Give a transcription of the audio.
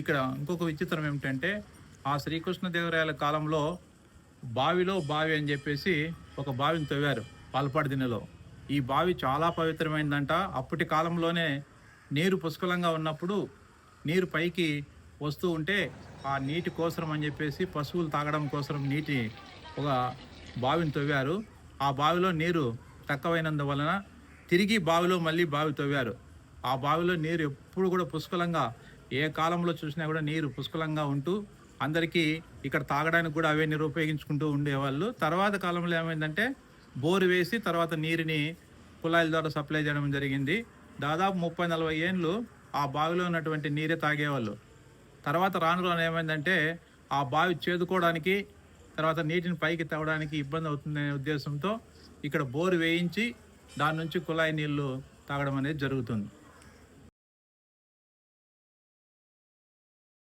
ఇక్కడ ఇంకొక విచిత్రం ఏమిటంటే ఆ శ్రీకృష్ణదేవరాయల కాలంలో బావిలో బావి అని చెప్పేసి ఒక బావిని తవ్వారు పాల్పాడు దినలో ఈ బావి చాలా పవిత్రమైందంట. అప్పటి కాలంలోనే నీరు పుష్కలంగా ఉన్నప్పుడు నీరు పైకి వస్తూ ఉంటే ఆ నీటి కోసరం అని చెప్పేసి పశువులు తాగడం కోసం నీటి ఒక బావిని తవ్వారు. ఆ బావిలో నీరు తక్కువైనందువలన తిరిగి బావిలో మళ్ళీ బావి తవ్వారు. ఆ బావిలో నీరు ఎప్పుడు కూడా పుష్కలంగా ఏ కాలంలో చూసినా కూడా నీరు పుష్కలంగా ఉంటూ అందరికీ ఇక్కడ తాగడానికి కూడా అవే నిరుపయోగించుకుంటూ ఉండేవాళ్ళు. తర్వాత కాలంలో ఏమైందంటే బోరు వేసి తర్వాత నీరుని కుళాయిల ద్వారా సప్లై చేయడం జరిగింది. దాదాపు ముప్పై నలభై ఏళ్ళు ఆ బావిలో ఉన్నటువంటి నీరే తాగేవాళ్ళు. తర్వాత రాను రాను ఏమైందంటే ఆ బావి చేదుకోవడానికి తర్వాత నీటిని పైకి తవ్వడానికి ఇబ్బంది అవుతుందనే ఉద్దేశంతో ఇక్కడ బోరు వేయించి దాని నుంచి కుళాయి నీళ్ళు తాగడం అనేది జరుగుతుంది.